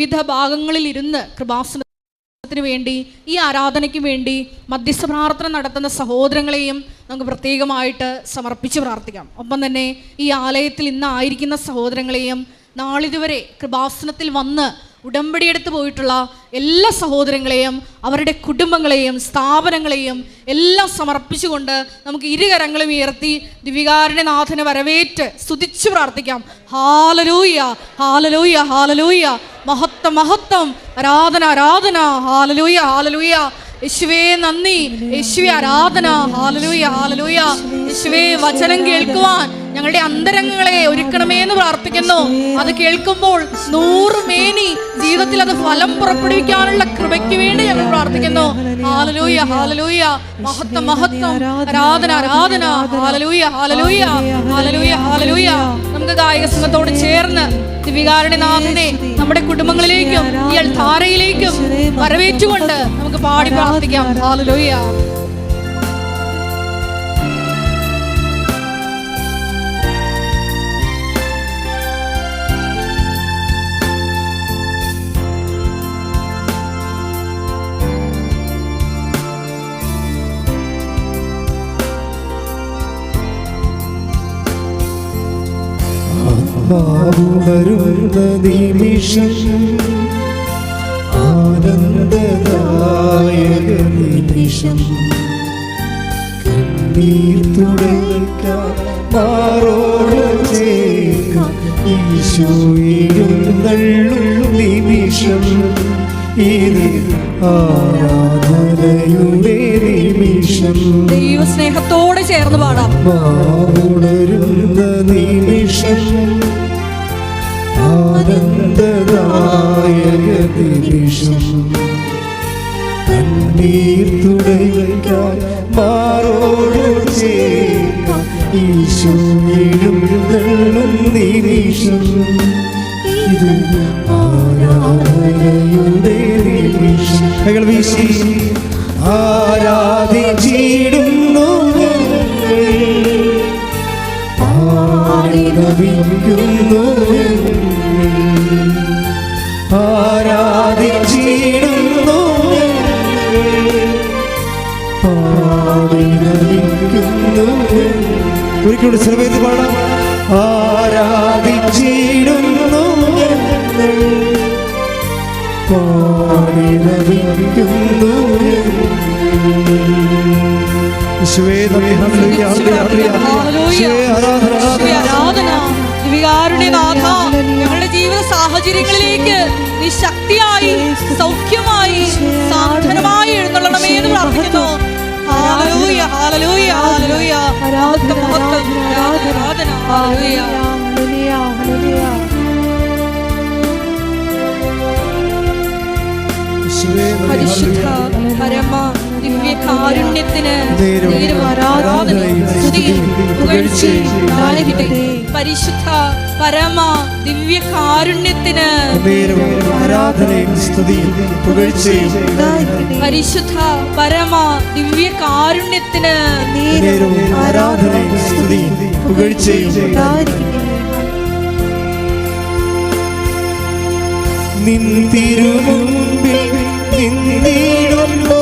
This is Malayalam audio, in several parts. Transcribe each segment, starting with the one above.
വിവിധ ഭാഗങ്ങളിൽ ഇരുന്ന് കൃപാസനത്തിന് വേണ്ടി ഈ ആരാധനയ്ക്ക് വേണ്ടി മധ്യസ്ഥ പ്രാർത്ഥന നടത്തുന്ന സഹോദരങ്ങളെയും നമുക്ക് പ്രത്യേകമായിട്ട് സമർപ്പിച്ച് പ്രാർത്ഥിക്കാം. ഒപ്പം തന്നെ ഈ ആലയത്തിൽ ഇന്ന് ആയിരിക്കുന്ന സഹോദരങ്ങളെയും നാളിതുവരെ കൃപാസനത്തിൽ വന്ന് ഉടമ്പടിയെടുത്ത് പോയിട്ടുള്ള എല്ലാ സഹോദരങ്ങളെയും അവരുടെ കുടുംബങ്ങളെയും സ്ഥാപനങ്ങളെയും എല്ലാം സമർപ്പിച്ചുകൊണ്ട് നമുക്ക് ഇരുകരങ്ങളും ഉയർത്തി ദിവികാരുടെ നാഥനെ വരവേറ്റ് സ്തുതിച്ചു പ്രാർത്ഥിക്കാം. ഹാലലൂയ ഹാലലൂയ ഹാലലൂയ മഹത്വം മഹത്വം. ആരാധന ആരാധന. ഹാലലൂയ ഹാലലൂയ യേശുവേ നന്ദി. യേശുവെ ആരാധന. ഹാലലൂയ ഹാലലൂയ യേശുവേ വചനം കേൾക്കുവാൻ. ഞങ്ങളുടെ അന്തരംഗങ്ങളെ ഒരുക്കണമേ എന്ന് പ്രാർത്ഥിക്കുന്നു. അത് കേൾക്കുമ്പോൾ നൂറ് മേനി ജീവിതത്തിൽ അത് ഫലം പുറപ്പെടുവിക്കാനുള്ള കൃപയ്ക്ക് വേണ്ടി ഞങ്ങൾ പ്രാർത്ഥിക്കുന്നു. Hallelujah hallelujah. മഹത്വം മഹത്വം. ആരാധന ആരാധന. Hallelujah hallelujah. Hallelujah hallelujah. നമുക്ക് ഗായക സംഘത്തോട് ചേർന്ന് ദിവികാരുടെ നാഥനെ നമ്മുടെ കുടുംബങ്ങളിലേക്കും ഈ അൾധാരയിലേക്കും വരവേറ്റുകൊണ്ട് നമുക്ക് പാടി പ്രാർത്ഥിക്കാം. ഹാലലൂയ. ആത്മാവുണരുന്ന നിമിഷം ആനന്ദദായക നിമിഷം കണ്ണീർ തുടക്കാൻ മാറോട് നിമിഷം ഇത് ആരാധനയുടെ നിമിഷം. ദൈവസ്നേഹത്തോടെ ചേർന്ന് പാടാം. നിമിഷം ആനന്ദദായക നിമിഷം കണ്ണീർ തുടയ്ക്കാൻ മാറോട് ചേർക്കാം. ഈശോ നള്ളും നിമിഷം ഇത് ആരാധനയുടെ നിമിഷം കൈകൾ വീശി. ആരാധിച്ചിടുന്നു ഞങ്ങൾ. പാടി നമിക്കുന്നു ആരാധിച്ചിടുന്നു. പാടി നമിക്കുന്നു ഒരിക്കലും ശ്രമേത് പാടാം. ആരാധിച്ചിടുന്നു. ഞങ്ങൾ പാടി നമിക്കുന്നു യേശുവേ നന്ദി, ഹല്ലേലൂയ, ഹല്ലേലൂയ, ഹല്ലേലൂയ. യേശുവേ ആരാധന, ആരാധന. ദിവികാരുടെ നാഥ ഞങ്ങളുടെ ജീവിത സാഹചര്യങ്ങളിലേക്ക് നീ ശക്തിയായി സൗഖ്യമായി സാധനമായി എഴുന്നള്ളണമേ എന്ന് പ്രാർത്ഥിക്കുന്നു. ഹാലലൂയ ഹാലലൂയ ഹാലലൂയ ആരാധന ആരാധന ആരാധന ഹാലലൂയ പരിശുദ്ധ പരമ ദിവ്യ കാരുണ്യത്തിന്. പരിശുദ്ധ പരമ ദിവ്യ കാരുണ്യത്തിന് പരിശുദ്ധ പരമ ദിവ്യ കാരുണ്യത്തിന് നേരവും ആരാധനയും സ്തുതിയും പുകഴ്ചയും നിൻ തിരുമുമ്പിൽ നിന്നിടുമ്പോ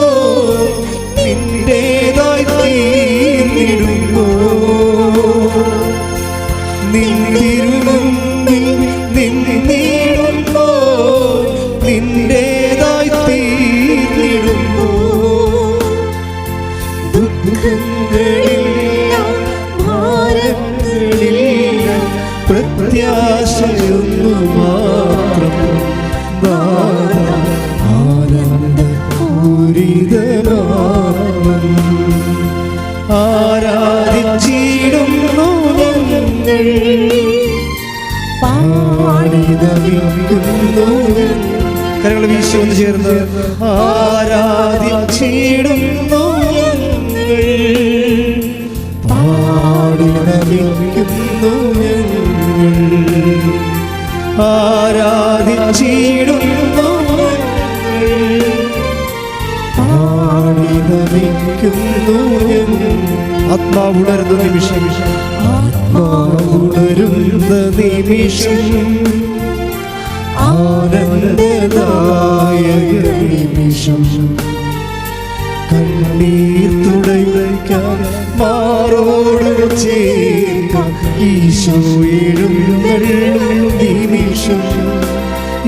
ഈശോ എഴുന്നള്ളും നിമിഷം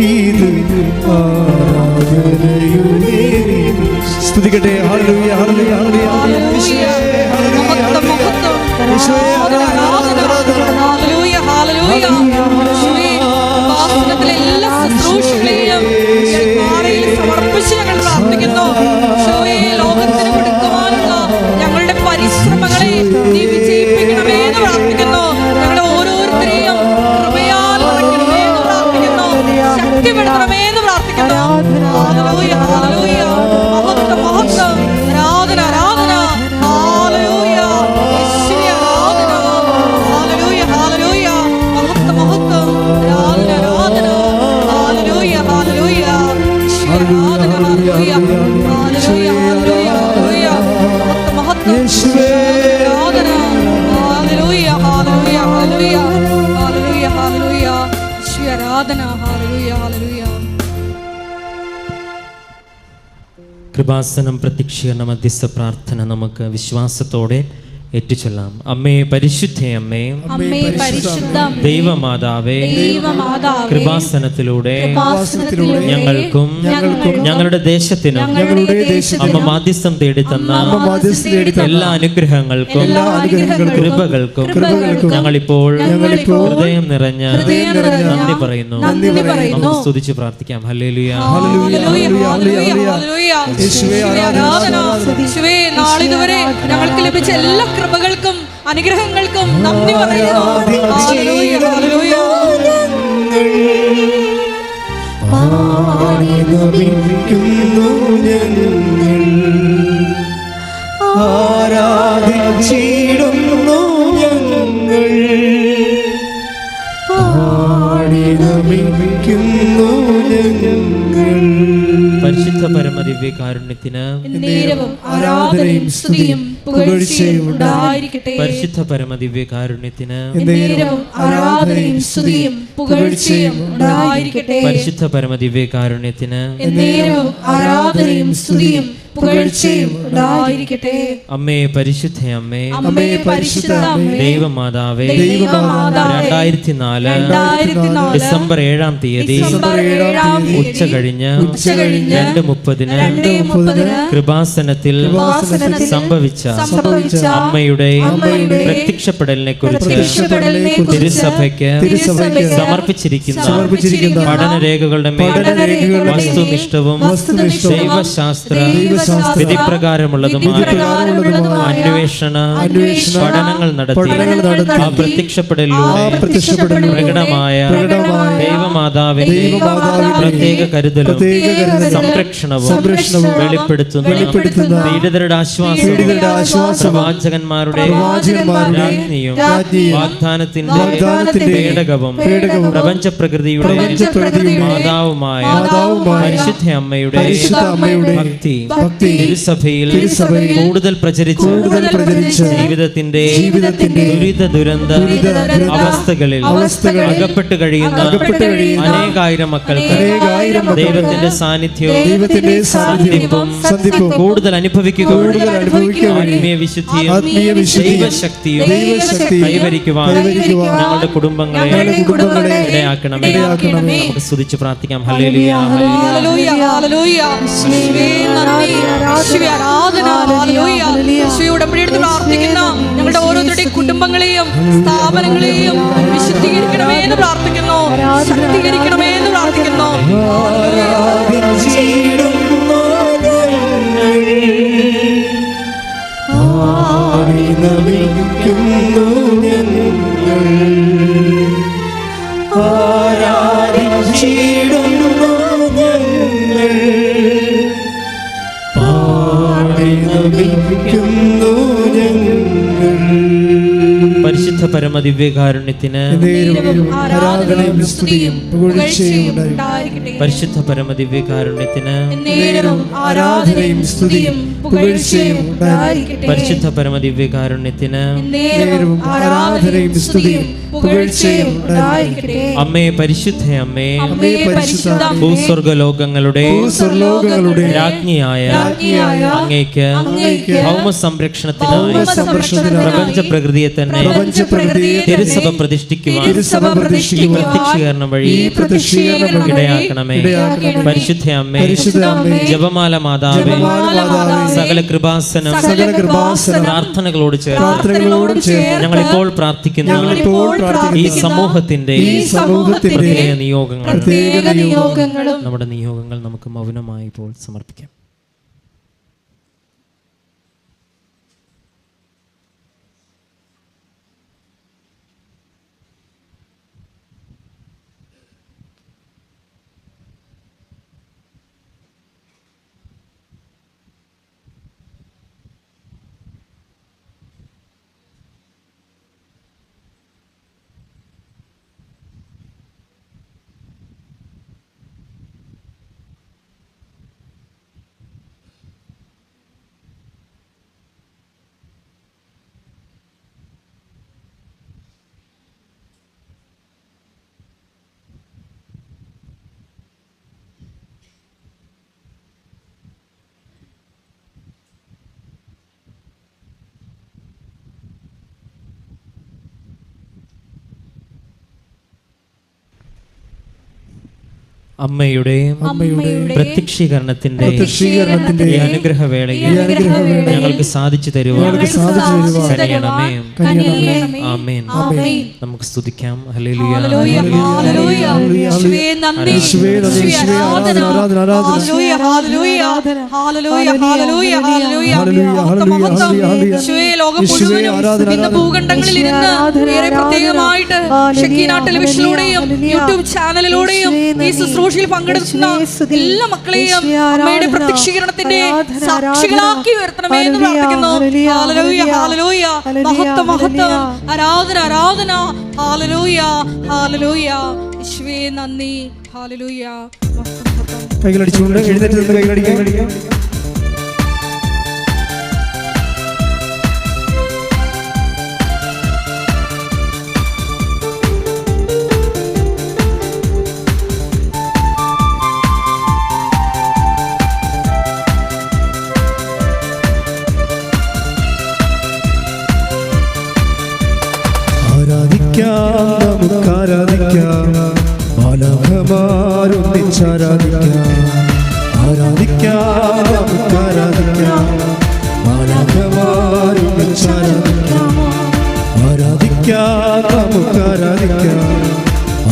ഇത്. സ്തുതിക്കട്ടെ ഹല്ലേലൂയ ഹല്ലേലൂയ ഹല്ലേലൂയ മഹത്വം, മഹത്വം. ഈശോയെ ശക്തിപ്പെടുത്തണമേ എന്ന് പ്രാർത്ഥിക്കുന്നു കൃപാസനം പ്രത്യക്ഷീകരണ മധ്യസ്ഥ പ്രാർത്ഥന നമുക്ക് വിശ്വാസത്തോടെ ഏറ്റുചൊല്ലാം. അമ്മേ പരിശുദ്ധ അമ്മേ ദൈവമാതാവേ കൃപാസനത്തിലൂടെ കൃപാസനത്തിലൂടെ ഞങ്ങൾക്കും ഞങ്ങളുടെ ദേശത്തിനും ഞങ്ങളുടെ ദേശത്തിനും അമ്മ മാധ്യസ്ഥം തേടി തന്ന എല്ലാ അനുഗ്രഹങ്ങൾക്കും കൃപകൾക്കും ഞങ്ങളിപ്പോൾ ഹൃദയം നിറഞ്ഞ ഹൃദയം നിറഞ്ഞ നന്ദി പറയുന്നു. നന്ദി പറയുന്നു. നമുക്ക് സ്തുതിച്ച് പ്രാർത്ഥിക്കാം. ഹല്ലേലൂയ. Hallelujah, hallelujah, hallelujah. യേശുവേ, യേശുവേ, യേശുവേ, നാളിതുവരെ ഞങ്ങൾക്ക് ലഭിച്ച എല്ലാ കൃപകൾക്കും അനുഗ്രഹങ്ങൾക്കും നന്ദി പറയുന്നു. Hallelujah, hallelujah. ദിവ്യ ഞങ്ങൾ. ആരാധിച്ചിടുന്നു ഞങ്ങൾ. പാടിനമിക്കുന്നു ഞങ്ങൾ. പരിശുദ്ധ പരമദിവ്യ കാരുണ്യത്തിന് ആരാധനയും സ്തുതിയും പുകഴ്ചയും ഉണ്ടായിരിക്കട്ടെ പരിശുദ്ധ പരമദിവ്യ കാരുണ്യത്തിന് ആരാധനയും സ്തുതിയും പുകഴ്ചയും ഉണ്ടായിരിക്കട്ടെ. പരിശുദ്ധ പരമദിവ്യ കാരുണ്യത്തിന് ആരാധനയും സ്തുതിയും പുകഴ്ചയും ഉണ്ടായിരിക്കട്ടെ. അമ്മേ പരിശുദ്ധ അമ്മേ അമ്മേ പരിശുദ്ധ അമ്മേ ദൈവമാതാവേ രണ്ടായിരത്തി നാല് ഡിസംബർ ഏഴാം തീയതി ഉച്ച കഴിഞ്ഞ് രണ്ട് മുപ്പതിന് കൃപാസനത്തിൽ സംഭവിച്ച അമ്മയുടെ പ്രത്യക്ഷപ്പെടലിനെ കുറിച്ച് തിരുസഭയ്ക്ക് സമർപ്പിച്ചിരിക്കുന്ന. പഠനരേഖകളുടെ മേൽ വസ്തുനിഷ്ഠവും ദൈവശാസ്ത്ര വിധിപ്രകാരമുള്ളതുമായ അന്വേഷണ പഠനങ്ങൾ നടത്തി ആ പ്രത്യക്ഷപ്പെടലിലൂടെ പ്രകടമായ ദൈവമാതാവിന്റെ പ്രത്യേക കരുതലും സംരക്ഷണവും വെളിപ്പെടുത്തുന്ന പീഡിതരുടെ ആശ്വാസം പ്രവാചകന്മാരുടെ രാജ്ഞിയും വാഗ്ദാനത്തിന്റെ പേടകവും പ്രപഞ്ച പ്രപഞ്ചപ്രകൃതിയുടെ പ്രപഞ്ചപ്രകൃതിയുടെ മാതാവുമായ മാതാവുമായ പരിശുദ്ധ അമ്മയുടെ പരിശുദ്ധ അമ്മയുടെ ഭക്തി തിരുസഭയിൽ തിരുസഭയിൽ കൂടുതൽ പ്രചരിച്ച് കൂടുതൽ പ്രചരിച്ച് ജീവിതത്തിന്റെ ജീവിതത്തിന്റെ ദുരിത ദുരന്ത അവസ്ഥകളിൽ അവസ്ഥകളിൽ അകപ്പെട്ട് കഴിയുന്ന അകപ്പെട്ട് കഴിയുന്ന അനേകായിരം മക്കൾക്ക് അനേകായിരം ദൈവത്തിന്റെ സാന്നിധ്യവും ദൈവത്തിന്റെ സാന്നിധ്യവും സന്ധിപ്പും കൂടുതൽ അനുഭവിക്കുക കൂടുതൽ അനുഭവിക്കുക ആത്മീയ വിശുദ്ധിയും ആത്മീയ വിശുദ്ധിയും ദൈവശക്തിയും ദൈവശക്തിയും കൈവരിക്കുവാൻ ഞങ്ങളുടെ കുടുംബങ്ങളെ ഞങ്ങളുടെ കുടുംബങ്ങളെ ഇടയാക്കണമേ. ഇടയാക്കണമേ. നമുക്ക് സ്തുതിച്ച് പ്രാർത്ഥിക്കാം. ഹല്ലേലൂയ. ഹല്ലേലൂയ. ഹല്ലേലൂയ, നന്ദി. ഉടമ്പടിയെടുത്ത് പ്രാർത്ഥിക്കുന്ന ഞങ്ങളുടെ ഓരോരുത്തരുടെയും കുടുംബങ്ങളെയും സ്ഥാപനങ്ങളെയും വിശുദ്ധീകരിക്കണമേ എന്ന് പ്രാർത്ഥിക്കുന്നു. ശക്തീകരിക്കണമേ എന്ന് പ്രാർത്ഥിക്കുന്നു. ആരാധിച്ചിടുന്നു പരമദിവ്യകാരുണ്യത്തിന് ആരാധനയും സ്തുതിയും പുകഴ്ചയും ഉണ്ടായിരിക്കട്ടെ. പരിശുദ്ധ പരമദിവ്യകാരുണ്യത്തിന് ദിവ്യകാരുണ്യത്തിന് ആരാധനയും സ്തുതിയും പുകഴ്ചയും പരിശുദ്ധ പരമദിവ്യകാരുണ്യത്തിന് ദിവ്യകാരുണ്യത്തിന് ആരാധനയും സ്തുതിയും പുകഴ്ചയും അമ്മേ പരിശുദ്ധ അമ്മേ ഭൂസ്വർഗ പരിശുദ്ധ അമ്മേ, ഭൂസ്വർഗലോകങ്ങളുടെ ഭൂസ്വർലോകങ്ങളുടെ രാജ്ഞിയായ അങ്ങേക്ക് ഭൗമ സംരക്ഷണത്തിനായി പ്രപഞ്ച പ്രകൃതിയെ തന്നെ തിരുസഭ പ്രതിഷ്ഠിക്കുവാൻ പ്രത്യക്ഷീകരണം വഴി ഈ അമ്മേ പരിശുദ്ധ അമ്മേ, ജപമാല മാതാവേ സകല കൃപാസനം പ്രാർത്ഥനകളോട് ചേർന്ന് ഞങ്ങൾ ഇപ്പോൾ ഞങ്ങളിപ്പോൾ പ്രാർത്ഥിക്കുന്ന. ഈ സമൂഹത്തിന്റെ ഈ സമൂഹത്തിന്റെ പ്രത്യേക നിയോഗങ്ങൾ നിയോഗങ്ങളും നമ്മുടെ നിയോഗങ്ങൾ നമുക്ക് മൗനമായി ഇപ്പോൾ സമർപ്പിക്കാം. അമ്മയുടെ പ്രത്യക്ഷീകരണത്തിന്റെ പ്രത്യക്ഷീകരണത്തിന്റെ അനുഗ്രഹവേളയിൽ ഞങ്ങൾക്ക് സാധിച്ചു തരുവാൻ. ആമേൻ. നമുക്ക് സ്തുതിക്കാം. ഭൂഖണ്ഡങ്ങളിൽ ഇരുന്ന് പ്രത്യേകമായിട്ട് ടെലിവിഷനിലൂടെയും യൂട്യൂബ് ചാനലിലൂടെയും ഈ ശുശ്രൂഷയിൽ പങ്കെടുക്കുന്ന എല്ലാ മക്കളെയും അമ്മയുടെ പ്രത്യക്ഷീകരണത്തിന്റെ സാക്ഷികളാക്കി ഉയർത്തണമേ എന്ന് പ്രാർത്ഥിക്കുന്നു. ഹാലലോയ ഹാലലോയ മഹത്വ മഹത്വം. ആരാധന ആരാധന. ഹാലലോയ ഹാലലോയ ഈശ്വേ നന്ദി. ഹാലലൂയ കൈകളടിച്ചുകൊണ്ട് എഴുന്നേറ്റ് നിന്ന് കൈകളടിക്കാൻ. ആരാധിക്കാം നമുക്ക് ആരാധിക്കാം ബാലകമാരൊന്നിച്ചാരാധിക്കാം ആരാധിക്കാം നമുക്ക് ആരാധിക്കാം ബാലകമാരൊന്നിച്ചാരാധിക്കാം ആരാധിക്കാം. നമുക്ക് ആരാധിക്കാം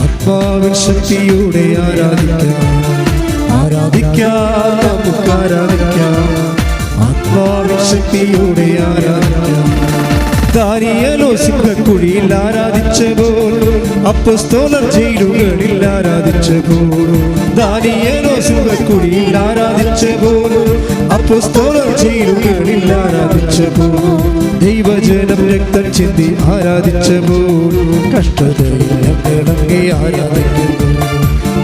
ആത്മാവിൻ ശക്തിയോടെ ആരാധിക്കാം. ആരാധിക്കാം നമുക്ക് ആരാധിക്കാം. ആത്മാവിൻ ആരാധിക്കാം. ദാനിയലോ സിംഹക്കുഴിയിൽ ആരാധിച്ച പോൽ അപ്പസ്തോലർ ജയിലുകളിൽ ആരാധിച്ച പോൽ ദാനിയലോ സിംഹക്കുഴിയിൽ ആരാധിച്ച പോൽ അപ്പസ്തോലർ ജയിലുകളിൽ ആരാധിച്ച പോൽ ദൈവജനം രക്തം ചിന്തി ആരാധിച്ച പോൽ കഷ്ടതയിലെ ആരാധിക്കുന്നു.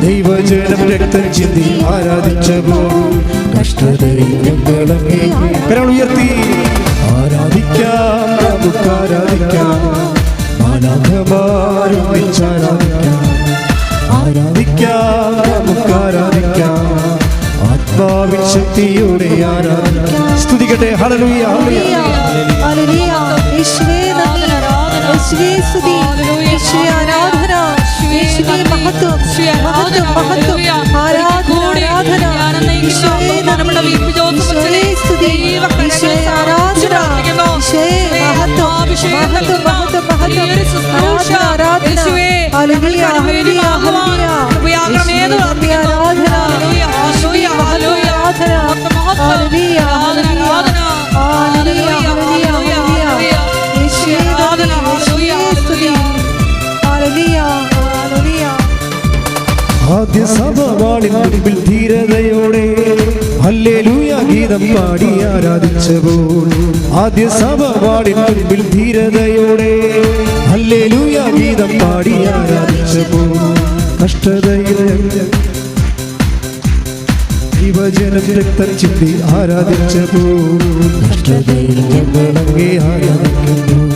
ദൈവജനം രക്തം ചിന്തി ആരാധിച്ച പോൽ കഷ്ടതയിലെ കരങ്ങൾ ഉയർത്തി ആരാധിക്കാം. നമുക്ക് ആരാധിക്കാം ആരാധിക്കാം ആരാധിക്കാം നമുക്ക് ആരാധിക്കാം ആത്മാവിൻ ശക്തിയോടെ ആരാധിക്കാം. സ്തുതിക്കട്ടെ. Hallelujah hallelujah. യേശുവേ നന്ദി. ആരാധന. മഹത്വം. മഹത്വം, മഹത്വം. ആരാധന, ആരാധന. യേശുവേ ആരാധന. മഹത്വം. മഹത്വം, മഹത്വം, മഹത്വം. ആരാധന, ആരാധന. ആരാധന. ആരാധന. ഹല്ലേലൂയ ഗീതം പാടി ആരാധിച്ചപ്പോൾ ആദ്യ സഭവാളിൻ മുൻപിൽ ധീരതയോടെ. ഹല്ലേലൂയ ഗീതം പാടി ആരാധിച്ചപ്പോൾ കഷ്ടതയിൽ ചിന്തി ആരാധിച്ചപ്പോൾ ആരാധിക്കുന്നു.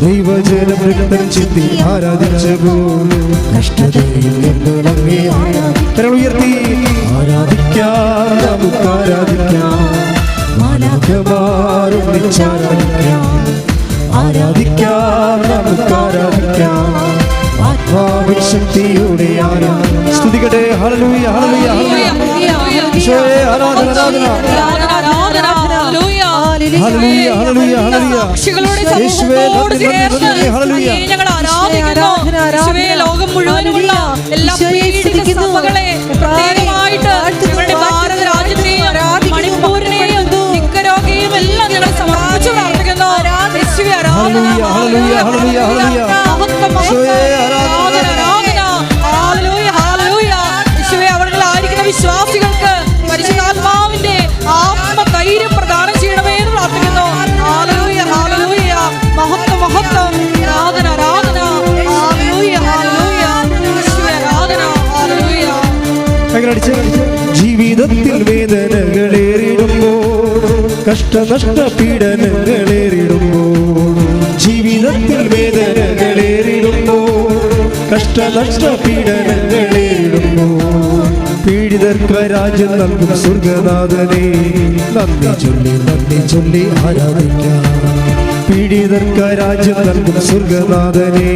ദൈവജനം രക്തം ചിന്തി ആരാധിച്ചപ്പോൾ കഷ്ടതയിൽ ഉയർത്തി ആരാധിക്കാം നമുക്ക് ആരാധിക്കാം മാലാഖമാരും വിളിച്ചാരാധിക്കാം ആരാധിക്കാം നമുക്ക് ആരാധിക്കാം ആത്മാവിൻ ശക്തിയോടെ ആരാധിക്കാം സ്തുതിക്കട്ടെ. Hallelujah hallelujah hallelujah. ആരാധന. ആരാധന. സാക്ഷികളുടെ സമൂഹത്തോട് ചേർന്ന് ഞങ്ങൾ ആരാധിക്കുന്നു ലോകം മുഴുവനുമുള്ള. എല്ലാ പീഡിത സഭകളെ ജീവിതത്തിൽ വേദനകളേറിടുമ്പോൾ കഷ്ടനഷ്ട പീഡനങ്ങളേറിടുമ്പോൾ ജീവിതത്തിൽ വേദനകളേറിടുമ്പോൾ കഷ്ടനഷ്ട പീഡനങ്ങളേറിടുമ്പോൾ പീഡിതർക്ക് രാജ്യം നൽകും സ്വർഗനാഥനെ നന്ദി ചൊല്ലി നന്ദി ചൊല്ലി ആരാധിക്കാം. പീഡിതർക്ക് രാജ്യം നൽകും സ്വർഗനാഥനെ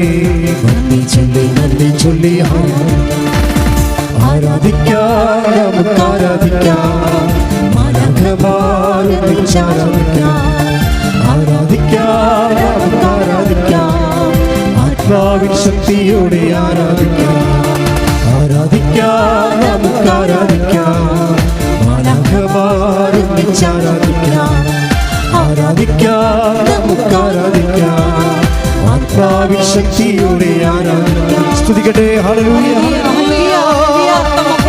നന്ദി ചൊല്ലി നന്ദി ചൊല്ലി ആരാധിക്കാം. ആരാധിക്കാം ആരാധിക്കാം ആരാധിക്കാം ആരാധിക്കാം ശക്തിയോടെ ആരാധിക്കാം ആരാധിക്കാം. നമുക്ക് ആരാധിക്കാം വിളിച്ചാരാധിക്കാം ആരാധിക്കാം. നമുക്ക് ആരാധിക്കാം ശക്തിയോടെ ആരാധിക്കാം. സ്തുതിക്കട്ടെ. ഹല്ലേലൂയ.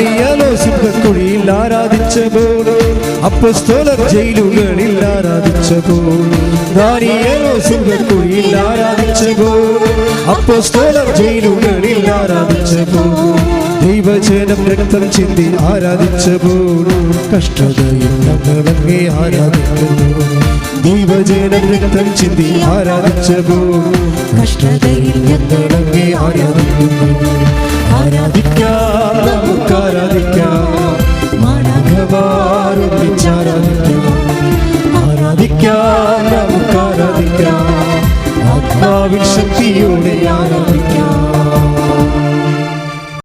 ദാനിയേലോ ആരാധിച്ച പോലെ അപ്പസ്തോലർ ജയിലുകളിൽ ആരാധിച്ച ആരാധിച്ചപ്പോൾ ദാനിയേലോ സിംഹക്കുഴിയിൽ പോലെ അപ്പസ്തോലർ ജയിലുകളിൽ ആരാധിച്ച പോലെ ദൈവജനം രക്തം ചിന്തി ആരാധിച്ച കഷ്ടതയിൽ ഞങ്ങളങ്ങേ ആരാധിക്കുന്നു. ദൈവജനം രക്തം ചിന്തി ആരാധിച്ച കഷ്ടതയിൽ ഞങ്ങളങ്ങേ ആരാധിക്കുന്നു. ആരാധിക്കാം നമുക്ക് ആരാധിക്കാം മാനവമാരും വിളിച്ചാരാധിക്കാം ആരാധിക്കാം നമുക്ക് ആരാധിക്കാം ആത്മാവിൻ ശക്തിയോടെ ആരാധിക്കാം